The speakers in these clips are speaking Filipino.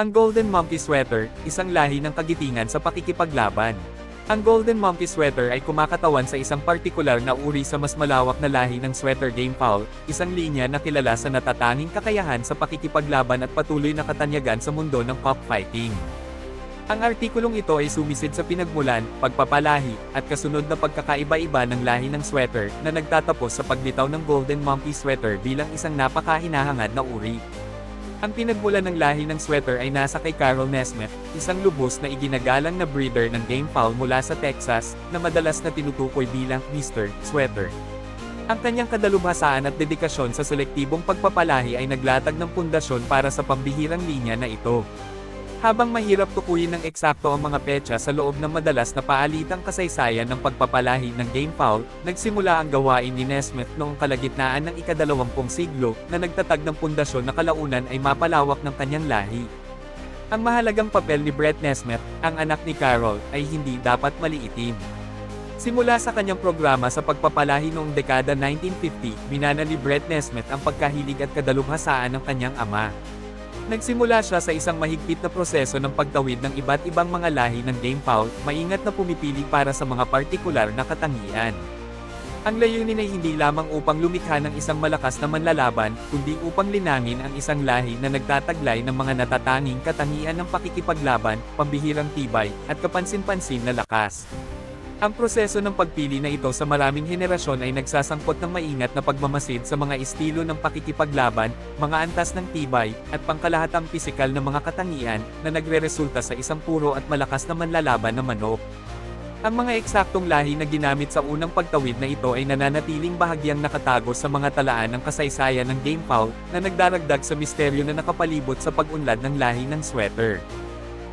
Ang Golden Monkey Sweater, isang lahi ng kagitingan sa pakikipaglaban. Ang Golden Monkey Sweater ay kumakatawan sa isang partikular na uri sa mas malawak na lahi ng sweater game fowl, isang linya na kilala sa natatanging kakayahan sa pakikipaglaban at patuloy na katanyagan sa mundo ng cockfighting. Ang artikulong ito ay sumisid sa pinagmulan, pagpapalahi, at kasunod na pagkakaiba-iba ng lahi ng sweater na nagtatapos sa paglitaw ng Golden Monkey Sweater bilang isang napakahinahangad na uri. Ang pinagmulan ng lahi ng sweater ay nasa kay Carol Nesmith, isang lubos na iginagalang na breeder ng game fowl mula sa Texas, na madalas na tinutukoy bilang Mr. Sweater. Ang kanyang kadalubhasaan at dedikasyon sa selektibong pagpapalahi ay naglatag ng pundasyon para sa pambihirang linya na ito. Habang mahirap tukuyin ng eksakto ang mga petsa sa loob ng madalas na paalitang kasaysayan ng pagpapalahi ng game fowl, nagsimula ang gawain ni Nesmith noong kalagitnaan ng ikadalawampung siglo, na nagtatag ng pundasyon na kalaunan ay mapalawak ng kanyang lahi. Ang mahalagang papel ni Brett Nesmith, ang anak ni Carol, ay hindi dapat maliitin. Simula sa kanyang programa sa pagpapalahi noong dekada 1950, minana ni Brett Nesmith ang pagkahilig at kadalubhasaan ng kanyang ama. Nagsimula siya sa isang mahigpit na proseso ng pagtawid ng iba't ibang mga lahi ng game fowl, maingat na pumipili para sa mga partikular na katangian. Ang layunin ay hindi lamang upang lumikha ng isang malakas na manlalaban, kundi upang linangin ang isang lahi na nagtataglay ng mga natatanging katangian ng pakikipaglaban, pambihirang tibay, at kapansin-pansin na lakas. Ang proseso ng pagpili na ito sa maraming henerasyon ay nagsasangkot ng maingat na pagmamasid sa mga estilo ng pakikipaglaban, mga antas ng tibay, at pangkalahatang pisikal na mga katangian, na nagre-resulta sa isang puro at malakas na manlalaban na manok. Ang mga eksaktong lahi na ginamit sa unang pagtawid na ito ay nananatiling bahagyang nakatago sa mga talaan ng kasaysayan ng game fowl, na nagdaragdag sa misteryo na nakapalibot sa pag-unlad ng lahi ng sweater.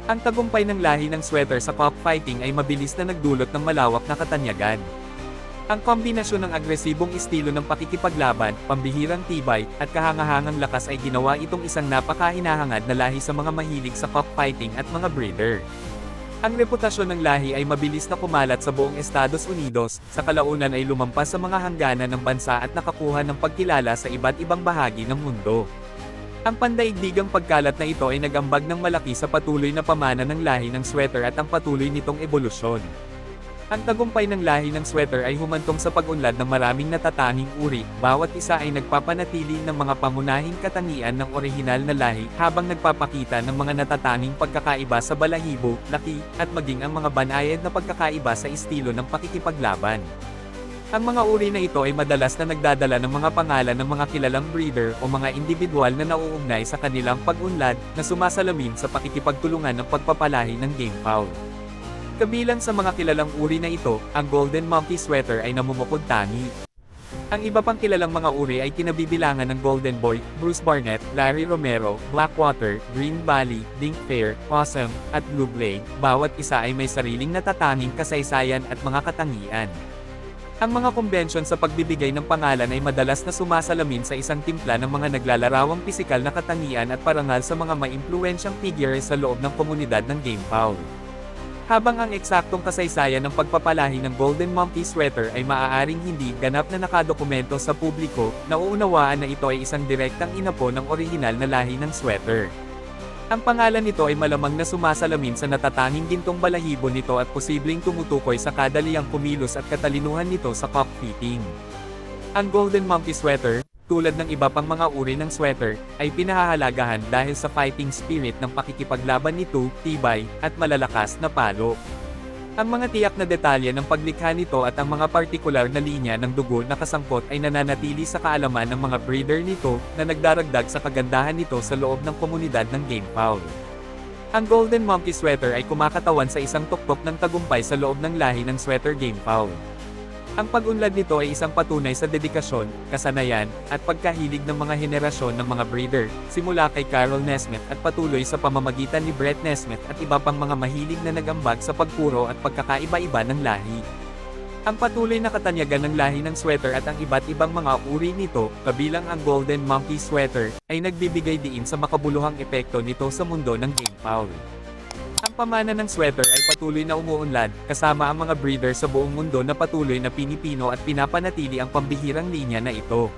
Ang tagumpay ng lahi ng sweater sa cockfighting ay mabilis na nagdulot ng malawak na katanyagan. Ang kombinasyon ng agresibong estilo ng pakikipaglaban, pambihirang tibay, at kahangahangang lakas ay ginawa itong isang napakahinahangad na lahi sa mga mahilig sa cockfighting at mga breeder. Ang reputasyon ng lahi ay mabilis na kumalat sa buong Estados Unidos, sa kalaunan ay lumampas sa mga hangganan ng bansa at nakakuha ng pagkilala sa iba't ibang bahagi ng mundo. Ang pandaigdigang pagkalat na ito ay nagambag ng malaki sa patuloy na pamana ng lahi ng sweater at ang patuloy nitong ebolusyon. Ang tagumpay ng lahi ng sweater ay humantong sa pag-unlad ng maraming natatanging uri, bawat isa ay nagpapanatili ng mga pangunahing katangian ng orihinal na lahi habang nagpapakita ng mga natatanging pagkakaiba sa balahibo, laki, at maging ang mga banayad na pagkakaiba sa estilo ng pakikipaglaban. Ang mga uri na ito ay madalas na nagdadala ng mga pangalan ng mga kilalang breeder o mga individual na nauugnay sa kanilang pag-unlad na sumasalamin sa pakikipagtulungan ng pagpapalahi ng game fowl. Kabilang sa mga kilalang uri na ito, ang Golden Monkey Sweater ay namumukod tangi. Ang iba pang kilalang mga uri ay kinabibilangan ng Golden Boy, Bruce Barnett, Larry Romero, Blackwater, Green Valley, Dink Fair, Possum, at Blue Blade, bawat isa ay may sariling natatanging kasaysayan at mga katangian. Ang mga konbensyon sa pagbibigay ng pangalan ay madalas na sumasalamin sa isang timpla ng mga naglalarawang pisikal na katangian at parangal sa mga maimpluwensyang figure sa loob ng komunidad ng game fowl. Habang ang eksaktong kasaysayan ng pagpapalahi ng Golden Monkey Sweater ay maaaring hindi ganap na nakadokumento sa publiko, nauunawaan na ito ay isang direktang inapo ng orihinal na lahi ng sweater. Ang pangalan nito ay malamang na sumasalamin sa natatanging gintong balahibo nito at posibleng tumutukoy sa kadaliang kumilos at katalinuhan nito sa cockfighting. Ang Golden Monkey Sweater, tulad ng iba pang mga uri ng sweater, ay pinahahalagahan dahil sa fighting spirit ng pakikipaglaban nito, tibay, at malalakas na palo. Ang mga tiyak na detalye ng paglikha nito at ang mga partikular na linya ng dugo na kasangkot ay nananatili sa kaalaman ng mga breeder nito na nagdaragdag sa kagandahan nito sa loob ng komunidad ng game fowl. Ang Golden Monkey Sweater ay kumakatawan sa isang tuktok ng tagumpay sa loob ng lahi ng sweater game fowl. Ang pag-unlad nito ay isang patunay sa dedikasyon, kasanayan, at pagkahilig ng mga henerasyon ng mga breeder, simula kay Carol Nesmith at patuloy sa pamamagitan ni Brett Nesmith at iba pang mga mahilig na nagambag sa pagpuro at pagkakaiba-iba ng lahi. Ang patuloy na katanyagan ng lahi ng sweater at ang iba't ibang mga uri nito, kabilang ang Golden Monkey Sweater, ay nagbibigay diin sa makabuluhang epekto nito sa mundo ng game fowl. Ang pamana ng sweater ay patuloy na umuunlad, kasama ang mga breeder sa buong mundo na patuloy na pinipino at pinapanatili ang pambihirang linya na ito.